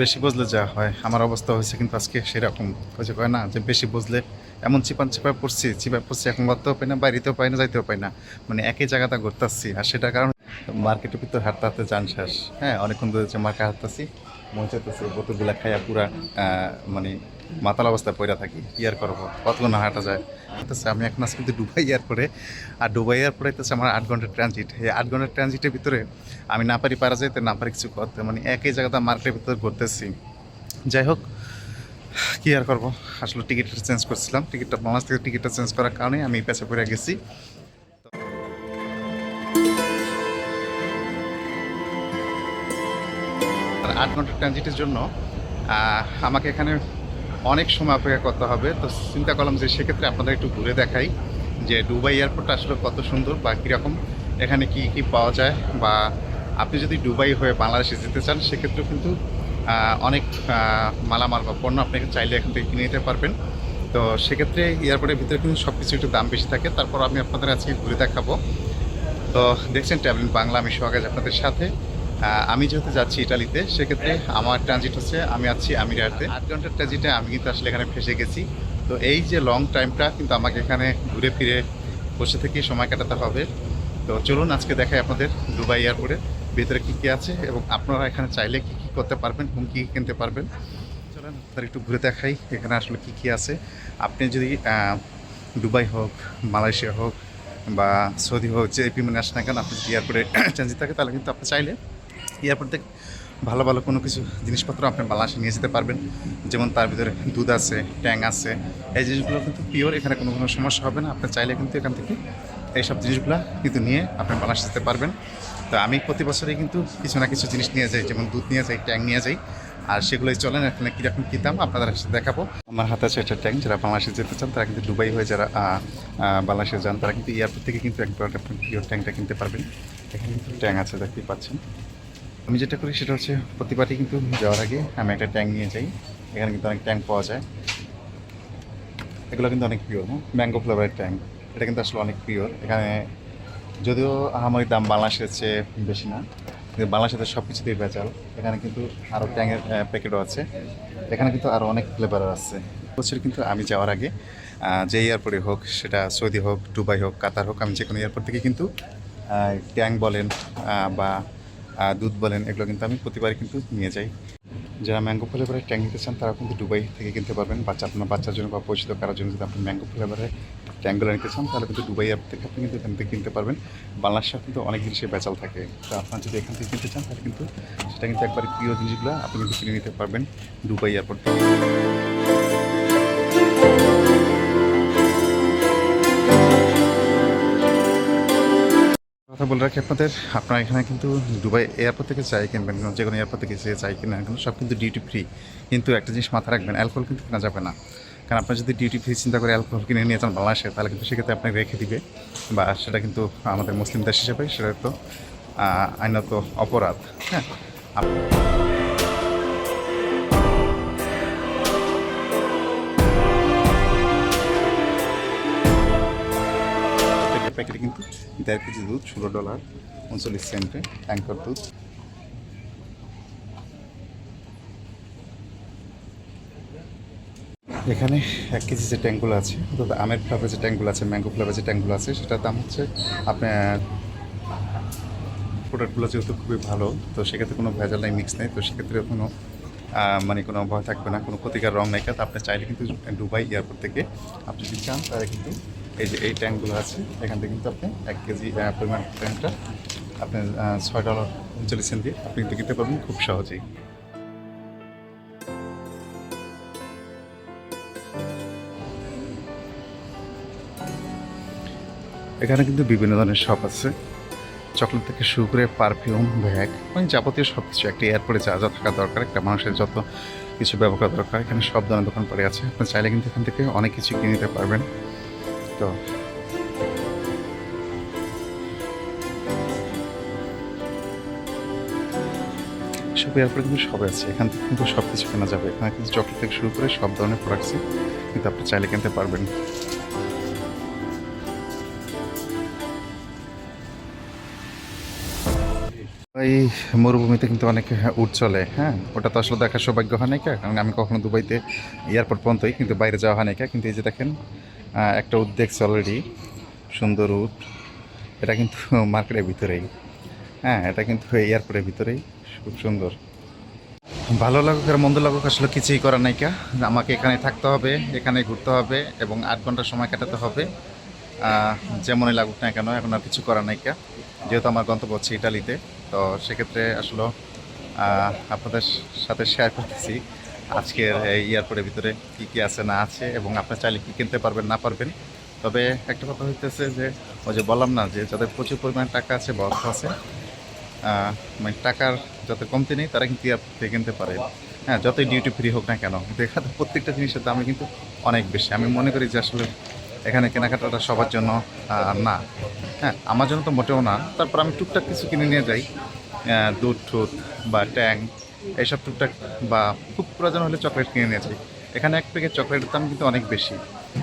বেশি বুঝলে যা হয়। আমার অবস্থা হয়েছে কিন্তু আজকে সেরকম। যে কয় না, যে বেশি বুঝলে এমন চিপান চিপায় পড়ছি চিপায় পড়ছি, এখন বাড়তেও পাই না, বাড়িতেও পাই না, যাইতেও পাই না। মানে একই জায়গাতে আসছি আর সেটার কারণে মার্কেটের ভিতর হাঁটতে হাঁটতে যান শেষ। হ্যাঁ অনেকক্ষণ ধরে যে মার্কে হাঁটতেছি মঞ্চাতেছি বোতলগুলা খাইয়া পুরা মানে মাতাল অবস্থায় পড়ে থাকি। কি আর করব? কতক্ষণ হাঁটা যায়? হতেছে আমি এখন আজকে কিন্তু দুবাই এয়ারপোর্টে। আর দুবাই এয়ারপোর্টে হচ্ছে আমার আট ঘণ্টার ট্রানজিট এই আট ঘণ্টার ট্রানজিটের ভিতরে আমি না পারি পারা যাইতে, না পারি কিছু করতে। মানে একই জায়গাতে মার্কেটের ভিতরে ঘুরতেছি। যাই হোক, কি আর করব? আসলে টিকিটটা চেঞ্জ করছিলাম। টিকিটটা বাংলাদেশ থেকে টিকিটটা চেঞ্জ করার কারণে আমি পেছে পড়ে গেছি। আট ঘণ্টার ট্রানজিটের জন্য আমাকে এখানে অনেক সময় অপেক্ষা করতে হবে। তো চিন্তা করলাম যে সেক্ষেত্রে আপনাদের একটু ঘুরে দেখাই যে দুবাই এয়ারপোর্টটা আসলে কত সুন্দর বা কীরকম, এখানে কি কি পাওয়া যায় বা আপনি যদি দুবাই হয়ে বাংলাদেশে যেতে চান, সেক্ষেত্রেও কিন্তু অনেক মালামাল বা পণ্য আপনি চাইলে এখান থেকে কিনে নিতে পারবেন। তো সেক্ষেত্রে এয়ারপোর্টের ভিতরে কিন্তু সব কিছু একটু দাম বেশি থাকে। তারপর আমি আপনাদের আজকে ঘুরে দেখাবো। তো দেখছেন ট্রাভেলিং বাংলা আমি সোহাগাজ আপনাদের সাথে। আমি যেহেতু যাচ্ছি ইটালিতে, সেক্ষেত্রে আমার ট্রানজিট হচ্ছে, আমি আছি আমিরাতে। আট ঘণ্টার ট্রানজিটে আমি কিন্তু আসলে এখানে ফেসে গেছি। তো এই যে লং টাইমটা কিন্তু আমাকে এখানে ঘুরে ফিরে বসে থেকে সময় কাটাতে হবে। তো চলুন আজকে দেখাই আপনাদের দুবাই এয়ারপোর্টের ভিতরে কী কী আছে এবং আপনারা এখানে চাইলে কী কী করতে পারবেন এবং কী কিনতে পারবেন। চলেন আপনার একটু ঘুরে দেখাই এখানে আসলে কী কী আছে। আপনি যদি দুবাই হোক, মালয়েশিয়া হোক বা সৌদি হোক, যে বিমানে আসেন না কেন, আপনি যদি এয়ারপোর্টে ট্রানজিট থাকে, তাহলে কিন্তু আপনি চাইলে এয়ারপোর্ট থেকে ভালো ভালো কোনো কিছু জিনিসপত্র আপনি বাংলাদেশে নিয়ে যেতে পারবেন। যেমন তার ভিতরে দুধ আছে, ট্যাং আছে, এই জিনিসগুলো কিন্তু পিওর এখানে কোনো কোনো সমস্যা হবে না। আপনি চাইলে কিন্তু এখান থেকে এইসব জিনিসগুলো কিন্তু নিয়ে আপনি বাংলাদেশে যেতে পারবেন। তো আমি প্রতি বছরই কিন্তু কিছু না কিছু জিনিস নিয়ে যাই, যেমন দুধ নিয়ে যাই, ট্যাং নিয়ে যাই। আর সেগুলোই চলেন, এখানে কীরকম কী দাম আপনাদের সাথে দেখাবো। আমার হাতে আছে একটা ট্যাঙ্ক যারা বাংলাদেশে যেতে চান তারা কিন্তু দুবাই হয়ে যারা বাংলাদেশে যান, তারা কিন্তু এয়ারপোর্ট থেকে কিন্তু একবার আপনার পিওর ট্যাঙ্কটা কিনতে পারবেন। এখানে কিন্তু ট্যাঙ্ক আছে, দেখতেই পাচ্ছেন। আমি যেটা করি সেটা হচ্ছে প্রতিবারই কিন্তু যাওয়ার আগে আমি একটা ট্যাঙ্ক নিয়ে যাই। এখানে কিন্তু অনেক ট্যাঙ্ক পাওয়া যায়। এগুলো কিন্তু অনেক পিওর ম্যাঙ্গো ফ্লেভারের ট্যাঙ্ক। এটা কিন্তু আসলে অনেক পিওর এখানে যদিও আহামরি দাম বাংলাদেশের চেয়ে বেশি না, কিন্তু বাংলাদেশের সব কিছুতেই বেচাল এখানে কিন্তু আরও ট্যাঙ্কের প্যাকেটও আছে। এখানে কিন্তু আরও অনেক ফ্লেভার আছে। বছর কিন্তু আমি যাওয়ার আগে যে এয়ারপোর্টে হোক, সেটা সৌদি হোক, দুবাই হোক, কাতার হোক, আমি যে কোনো এয়ারপোর্ট থেকে কিন্তু ট্যাঙ্ক বলেন বা দুধ বলেন, এগুলো কিন্তু আমি প্রতিবারই কিন্তু নিয়ে যাই। যারা ম্যাঙ্গো ফ্লেভারের ট্যাং নিতে চান, তারা কিন্তু দুবাই থেকে কিনতে পারবেন। বাচ্চা আপনার বাচ্চার জন্য বা পরিচিত কারোর জন্য যদি আপনি ম্যাঙ্গো ফ্লেভারের ট্যাঙ্কগুলো নিতে চান, তাহলে কিন্তু দুবাই অ্যাপ থেকে আপনি কিন্তু এখান থেকে কিনতে পারবেন। বাংলাদেশে কিন্তু অনেক জিনিসের বেচাল থাকে। তো আপনার যদি এখান থেকে কিনতে চান, তাহলে কিন্তু সেটা কিন্তু একবার প্রিয় জিনিসগুলো আপনি কিন্তু কিনে নিতে পারবেন দুবাই এয়ারপোর্ট কথা বলে রাখি আপনাদের। আপনারা এখানে কিন্তু দুবাই এয়ারপোর্ট থেকে চাই কিনবেন, যে কোনো এয়ারপোর্ট থেকে যে চাই কিনবেন, কিন্তু সব কিন্তু ডিউটি ফ্রি কিন্তু একটা জিনিস মাথা রাখবেন অ্যালকোহল কিন্তু কেনা যাবে না। কারণ আপনার যদি ডিউটি ফ্রি চিন্তা করে অ্যালকোহল কিনে নিয়ে যান বাংলাদেশে, তাহলে কিন্তু সেক্ষেত্রে আপনাকে রেখে দিবে। বা সেটা কিন্তু আমাদের মুসলিম দেশ হিসেবে, সেটা তো আইনত অপরাধ হ্যাঁ? প্যাকেটে কিন্তু দেড় কেজি দুধ, ষোলো ডলার, উনচল্লিশ সেন্টে ট্যাঙ্কার দুধ। এখানে এক কেজি যে ট্যাঙ্কগুলো আছে, অর্থাৎ আমের ফ্লেভার যে ট্যাঙ্কগুলো আছে, ম্যাঙ্গো ফ্লেভার যে ট্যাঙ্কগুলো আছে, সেটার দাম হচ্ছে আপনার প্রোডাক্টগুলো যেহেতু খুবই ভালো, তো সেক্ষেত্রে কোনো ভেজাল নাই মিক্স নেই, তো সেক্ষেত্রে কোনো মানে কোনো ভয় থাকবে না, কোনো ক্ষতিকার রং নাই। তো আপনি চাইলে কিন্তু দুবাই এয়ারপোর্ট থেকে, আপনি যদি চান, তাহলে কিন্তু এই যে, এই ট্যাঙ্কগুলো আছে, এখান থেকে কিন্তু আপনি এক কেজি পরিমাণ ট্যাঙ্কটা আপনি ছয় ডলার উনচল্লিশ সেন্ট দিয়ে আপনি কিন্তু কিনতে পারবেন খুব সহজেই। এখানে কিন্তু বিভিন্ন ধরনের শপ আছে। চকলেট থেকে শুরু করে পারফিউম ব্যাগ মানে যাবতীয় সব কিছু একটা এয়ারপোর্টে যা যা থাকা দরকার, একটা মানুষের যত কিছু ব্যবহার করা দরকার, এখানে সব ধরনের দোকান পড়ে আছে। আপনি চাইলে কিন্তু এখান থেকে অনেক কিছু কিনে নিতে পারবেন। তো সব এয়ারপোর্টে কিন্তু সব আছে এখান থেকে কিন্তু সব কিছু কেনা যাবে এখানে কিন্তু চকলেট থেকে শুরু করে সব ধরনের প্রোডাক্টসই কিন্তু আপনি চাইলে কিনতে পারবেন এই মরুভূমিতে কিন্তু অনেক উট চলে হ্যাঁ? ওটা তো আসলে দেখার সৌভাগ্য হয় নাই কা? কারণ আমি কখনো দুবাইতে এয়ারপোর্ট পর্যন্তই কিন্তু বাইরে যাওয়া হয় নাই কা? কিন্তু এই যে দেখেন একটা দেখছে অলরেডি সুন্দর উট। এটা কিন্তু মার্কেটের ভিতরেই। হ্যাঁ এটা কিন্তু এয়ারপোর্টের ভিতরেই। খুব সুন্দর। ভালো লাগুক আর মন্দ লাগুক আসলে কিছুই করার নাই কা। আমাকে এখানে থাকতে হবে, এখানে ঘুরতে হবে এবং আট ঘণ্টা সময় কাটাতে হবে। যেমনই লাগুক না কেন, এখন আর কিছু করার নাই কা। যেহেতু আমার গন্তব্য হচ্ছে ইটালিতে, তো সেক্ষেত্রে আসলে আপনাদের সাথে শেয়ার করতেছি। আজকের এই এয়ারপোর্টের ভিতরে কী কী আছে না আছে এবং আপনার চাইলে কী কিনতে পারবেন না পারবেন। তবে একটা কথা হইতেছে যে ওই যে বললাম না যে যাদের প্রচুর পরিমাণে টাকা আছে বা অর্থ আছে মানে টাকার যত কমতি নেই তারা কিন্তু এয়ারপোর্ট কিনতে পারে। হ্যাঁ যতই ডিউটি ফ্রি হোক না কেন দেখা যায় প্রত্যেকটা জিনিসের দামে কিন্তু অনেক বেশি। আমি মনে করি যে আসলে এখানে কেনাকাটাটা সবার জন্য না। হ্যাঁ আমার জন্য তো মোটেও না। তারপর আমি টুকটাক কিছু কিনে নিয়ে যাই। দুধ টুধ বা ট্যাং এইসব টুকটাক বা খুব প্রয়োজন হলে চকলেট কিনে নিয়ে এখানে এক প্যাকেট চকলেটের দাম কিন্তু অনেক বেশি।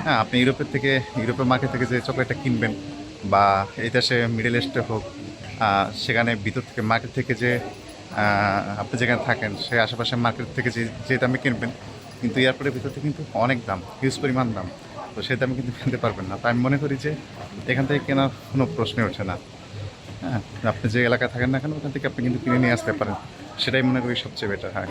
হ্যাঁ আপনি ইউরোপের থেকে, ইউরোপের মার্কেট থেকে যে চকলেটটা কিনবেন বা এই দেশে মিডল ইস্টে হোক সেখানে ভিতর থেকে মার্কেট থেকে যে আপনি যেখানে থাকেন, সে আশেপাশে মার্কেট থেকে যে যে দামে কিনবেন, কিন্তু এয়ারপোর্টের ভিতর থেকে কিন্তু অনেক দাম হিউজ পরিমাণ দাম। তো সেই দামে কিন্তু কিনতে পারবেন না। তাই আমি মনে করি যে, এখান থেকে কেনার কোনো প্রশ্নই ওঠে না। হ্যাঁ আপনি যে এলাকায় থাকেন না কেন, ওখান থেকে আপনি কিন্তু কিনে নিয়ে আসতে পারেন। সেটাই মনে করি সবচেয়ে বেটার হ্যাঁ।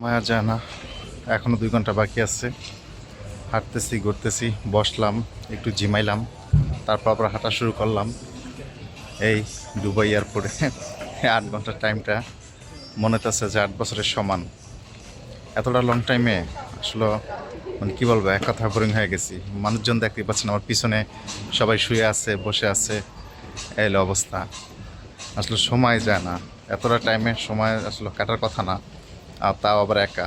মায়া যায় না, এখনও দুই ঘণ্টা বাকি আছে। হাঁটতেছি, ঘুরতেছি, বসলাম, একটু জিমাইলাম, তারপর আবার হাঁটা শুরু করলাম। এই দুবাই এয়ারপোর্টে আট ঘণ্টার টাইমটা মনে হচ্ছে যে আট বছরের সমান। এতটা লং টাইমে আসলে মানে কী বলব, এক কথা বোরিং হয়ে গেছি। মানুষজন দেখতে পাচ্ছেন আমার পিছনে সবাই শুয়ে আছে, বসে আছে, এই অবস্থা। আসলে সময় যায় না। এতটা টাইমে সময় আসলে কাটার কথা না, আর তাও আবার একা।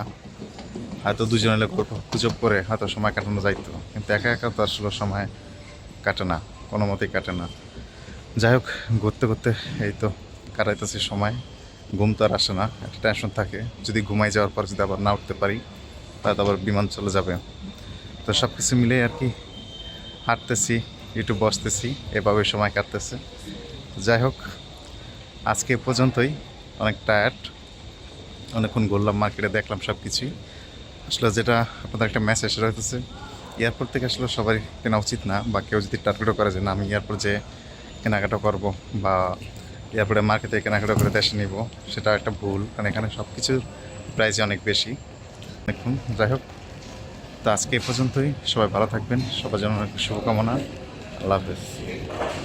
হয়তো দুজনে গুজব করে হয়তো সময় কাটানো যাইতো, কিন্তু একা একা তো আসলে সময় কাটে না, কোনো মতেই কাটে না। যাই হোক, ঘুরতে ঘুরতে এই তো কাটাইতেছি সময়। ঘুম তো আর আসে না, একটা টেনশন থাকে। যদি ঘুমাই যাওয়ার পর যদি আবার না উঠতে পারি তাহলে আবার বিমান চলে যাবে। তো সব কিছু মিলে আর কি হাঁটতেছি, একটু বসতেছি, এভাবে সময় কাটতেছে। যাই হোক, আজকে পর্যন্তই। অনেক টায়ার্ড অনেকক্ষণ ঘুরলাম মার্কেটে দেখলাম সব কিছুই আসলে যেটা আপনাদের একটা মেসেজ রয়েছে এয়ারপোর্ট থেকে আসলে সবাই কেনা উচিত না, বা কেউ যদি টার্গেটও করে যে, না, আমি এয়ারপোর্ট যে কেনাকাটা করব, বা এয়ারপোর্টে মার্কেটে কেনাকাটা করে দেশে নিব, সেটা একটা ভুল। কারণ এখানে সব কিছুর প্রাইসই অনেক বেশি। দেখুন, যাই হোক। তো আজকে এ পর্যন্তই। সবাই ভালো থাকবেন। সবার যেন শুভকামনা। আল্লাহ হাফেজ।